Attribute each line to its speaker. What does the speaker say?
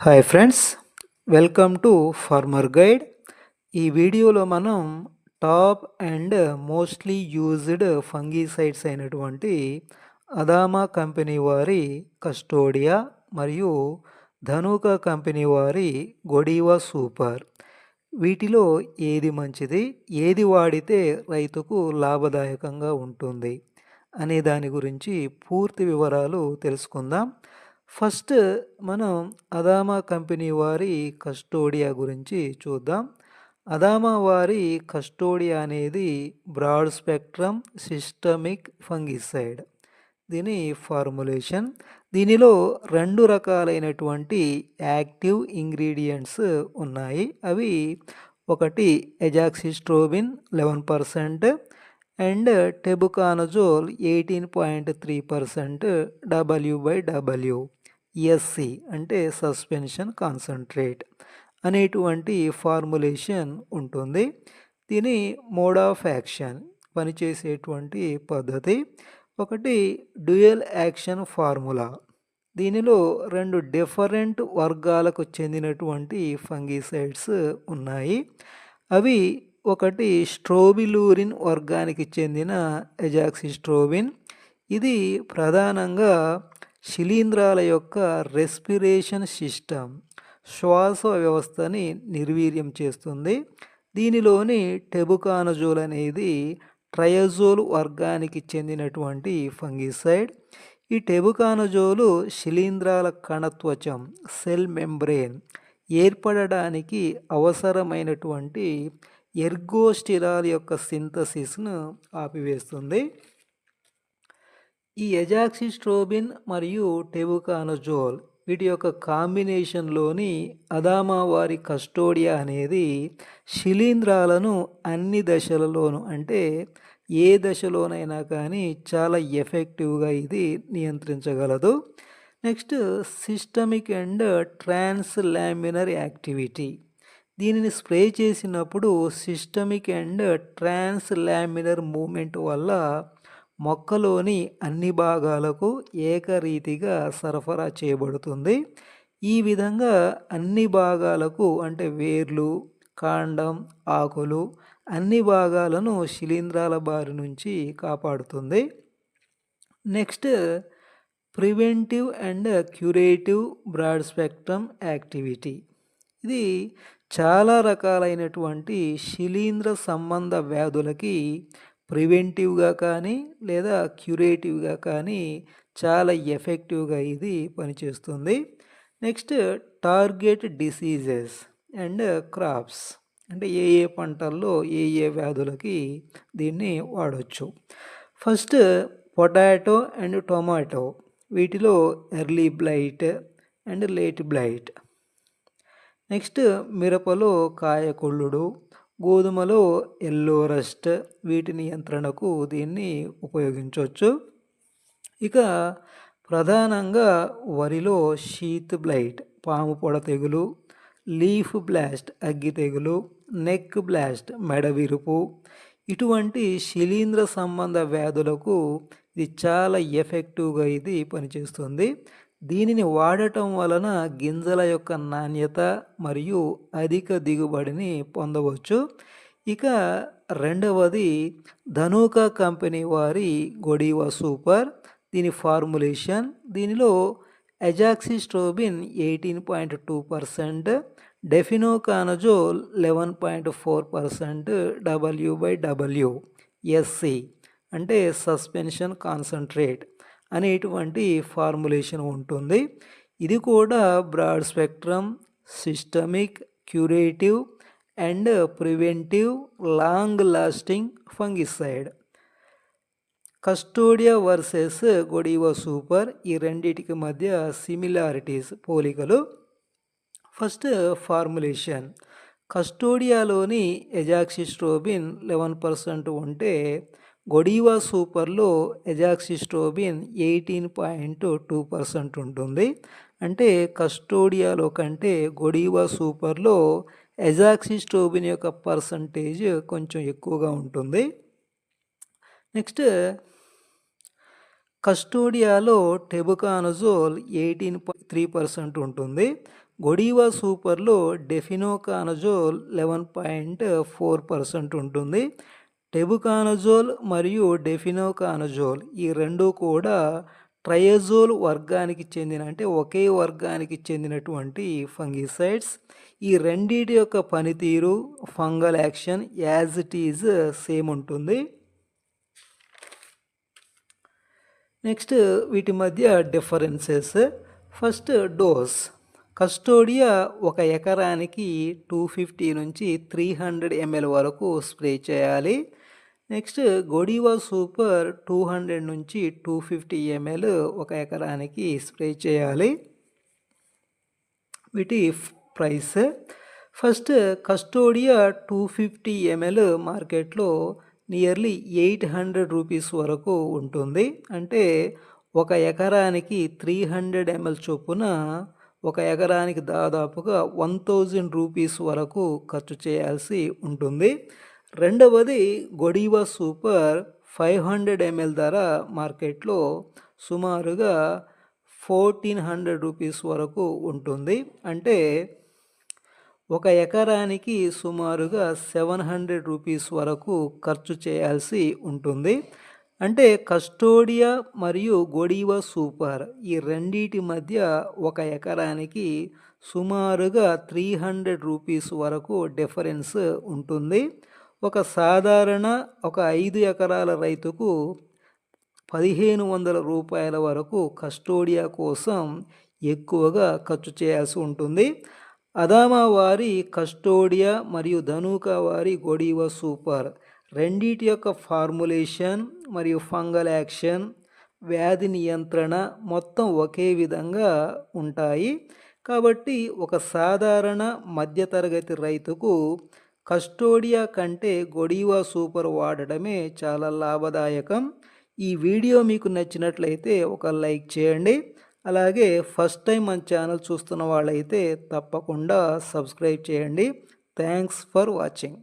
Speaker 1: Hi friends welcome to farmer guide ఈ వీడియోలో మనం top and mostly used fungicides అయినటువంటి అదామా కంపెనీ వారి కస్టోడియా మరియు ధనుక కంపెనీ వారి గొడీవా సూపర్ వీటిలో ఏది మంచిది ఏది వాడితే రైతుకు లాభదాయకంగా ఉంటుంది అనే దాని గురించి పూర్తి వివరాలు తెలుసుకుందాం. ఫస్ట్ మనం అదామా కంపెనీ వారి కస్టోడియా గురించి చూద్దాం. అదామా వారి కస్టోడియా అనేది బ్రాడ్ స్పెక్ట్రమ్ సిస్టమిక్ ఫంగిసైడ్. దీని ఫార్ములేషన్ దీనిలో రెండు రకాలైనటువంటి యాక్టివ్ ఇంగ్రీడియంట్స్ ఉన్నాయి. అవి ఒకటి azoxystrobin eleven percent and tebuconazole eighteen point three percent W by W. SC అంటే సస్పెన్షన్ కాన్సన్ట్రేట్ అనేటువంటి ఫార్ములేషన్ ఉంటుంది. దీని మోడ్ ఆఫ్ యాక్షన్ పనిచేసేటువంటి పద్ధతి. ఒకటి డ్యూయల్ యాక్షన్ ఫార్ములా దీనిలో రెండు డిఫరెంట్ వర్గాలకు చెందినటువంటి ఫంగిసైడ్స్ ఉన్నాయి. అవి ఒకటి స్ట్రోబిలూరిన్ వర్గానికి చెందిన ఎజాక్సిస్ట్రోబిన్ ఇది ప్రధానంగా శిలీంధ్రాల యొక్క రెస్పిరేషన్ సిస్టమ్ శ్వాస వ్యవస్థని నిర్వీర్యం చేస్తుంది. దీనిలోని టెబుకానజోల్ అనేది ట్రయజోల్ వర్గానికి చెందినటువంటి ఫంగిసైడ్. ఈ టెబుకానజోలు శిలీంధ్రాల కణత్వచం సెల్ మెంబ్రెయిన్ ఏర్పడడానికి అవసరమైనటువంటి ఎర్గోస్టిరాల్ యొక్క సింథసిస్ను ఆపివేస్తుంది. ఈ ఎజాక్సిస్ట్రోబిన్ మరియు టెబుకానజోల్ వీటి యొక్క కాంబినేషన్లోని అదామా వారి కస్టోడియా అనేది శిలీంధ్రాలను అన్ని దశలలోనూ అంటే ఏ దశలోనైనా కానీ చాలా ఎఫెక్టివ్గా ఇది నియంత్రించగలదు. Next systemic and translaminar activity. దీనిని స్ప్రే చేసినప్పుడు systemic and translaminar movement వల్ల మొక్కలోని అన్ని భాగాలకు ఏకరీతిగా సరఫరా చేయబడుతుంది. ఈ విధంగా అన్ని భాగాలకు అంటే వేర్లు కాండం ఆకులు అన్ని భాగాలను శిలీంధ్రాల బారి నుంచి కాపాడుతుంది. Next preventive and curative broad spectrum activity. ఇది చాలా రకాలైనటువంటి శిలీంద్ర సంబంధ వ్యాధులకి ప్రివెంటివ్గా కానీ లేదా క్యూరేటివ్గా కానీ చాలా ఎఫెక్టివ్గా ఇది పనిచేస్తుంది. Next target diseases and crops. అంటే ఏ ఏ పంటల్లో ఏ ఏ వ్యాధులకి దీన్ని వాడవచ్చు ఫస్ట్ పొటాటో అండ్ టొమాటో. వీటిలో early blight and late blight. Next మిరపలో కాయకొల్లుడు గోధుమలో ఎల్లో రస్ట్ వీటి నియంత్రణకు దీన్ని ఉపయోగించవచ్చు. ఇక ప్రధానంగా వరిలో షీత్ బ్లైట్ పాము పొడ తెగులు లీఫ్ బ్లాస్ట్ అగ్గి తెగులు నెక్ బ్లాస్ట్ మెడ విరుపు. ఇటువంటి శిలీంద్ర సంబంధ వ్యాధులకు ఇది చాలా ఎఫెక్టివ్గా ఇది పనిచేస్తుంది. దీనిని వాడటం వలన గింజల యొక్క నాణ్యత మరియు అధిక దిగుబడిని పొందవచ్చు. ఇక రెండవది ధనుకా కంపెనీ వారి గొడివ సూపర్. దీని ఫార్ములేషన్ దీనిలో azoxystrobin eighteen point two percent difenoconazole eleven point four percent W by W SC అంటే సస్పెన్షన్ కాన్సన్ట్రేట్. అనేటువంటి ఫార్ములేషన్ ఉంటుంది. ఇది కూడా broad spectrum systemic curative and preventive long lasting fungicide. Custodia versus Godiva super ఈ రెండింటికి మధ్య similarities పోలికలు. First formulation. కస్టోడియాలోని azoxystrobin eleven percent ఉంటే Godiva సూపర్లో azoxystrobin eighteen point two percent ఉంటుంది. అంటే కస్టోడియాలో కంటే గొడీవా సూపర్లో ఎజాక్సిస్ట్రోబిన్ యొక్క పర్సంటేజ్ కొంచెం ఎక్కువగా ఉంటుంది. నెక్స్ట్ కస్టోడియాలో టెబుకానజోల్ ఎయిటీన్ త్రీ పర్సెంట్ ఉంటుంది. Godiva సూపర్లో difenoconazole eleven point four percent ఉంటుంది. టెబుకానజోల్ మరియు డెఫినోకానజోల్ ఈ రెండు కూడా ట్రయజోల్ వర్గానికి చెందిన అంటే ఒకే వర్గానికి చెందినటువంటి ఫంగిసైడ్స్. ఈ రెండింటి యొక్క పనితీరు fungal action as it is same ఉంటుంది. నెక్స్ట్ వీటి మధ్య డిఫరెన్సెస్. First dose. కస్టోడియా ఒక ఎకరానికి టూ ఫిఫ్టీ నుంచి త్రీ హండ్రెడ్ ఎంఎల్ వరకు స్ప్రే చేయాలి. Next Godiva super two hundred నుంచి టూ ఫిఫ్టీ ఎంఎల్ ఒక ఎకరానికి స్ప్రే చేయాలి. వీటి price first Custodia two fifty ml మార్కెట్లో నియర్లీ ఎయిట్ హండ్రెడ్ రూపీస్ వరకు ఉంటుంది. అంటే ఒక ఎకరానికి త్రీ హండ్రెడ్ ఎంఎల్ చొప్పున ఒక ఎకరానికి దాదాపుగా వన్ థౌజండ్ రూపీస్ వరకు ఖర్చు చేయాల్సి ఉంటుంది. రెండవది Godiva super five hundred ml ధర మార్కెట్లో సుమారుగా ఫోర్టీన్ హండ్రెడ్ రూపీస్ వరకు ఉంటుంది. అంటే ఒక ఎకరానికి సుమారుగా సెవెన్ హండ్రెడ్ రూపీస్ వరకు ఖర్చు చేయాల్సి ఉంటుంది. అంటే కస్టోడియా మరియు గొడీవా సూపర్ ఈ రెండింటి మధ్య ఒక ఎకరానికి సుమారుగా త్రీ హండ్రెడ్ రూపీస్ వరకు డిఫరెన్స్ ఉంటుంది. ఒక సాధారణ ఒక ఐదు ఎకరాల రైతుకు పదిహేను వందల రూపాయల వరకు కస్టోడియా కోసం ఎక్కువగా ఖర్చు చేయాల్సి ఉంటుంది. అదామా వారి కస్టోడియా మరియు ధనుకా వారి గొడీవా సూపర్ రెండిటి యొక్క ఫార్ములేషన్ మరియు ఫంగల్ యాక్షన్ వ్యాధి నియంత్రణ మొత్తం ఒకే విధంగా ఉంటాయి. కాబట్టి ఒక సాధారణ మధ్యతరగతి రైతుకు కస్టోడియా కంటే గొడివా సూపర్ వాడడమే చాలా లాభదాయకం. ఈ వీడియో మీకు నచ్చినట్లయితే ఒక లైక్ చేయండి. అలాగే ఫస్ట్ టైం మన ఛానల్ చూస్తున్న వాళ్ళైతే తప్పకుండా సబ్స్క్రైబ్ చేయండి. Thanks for watching.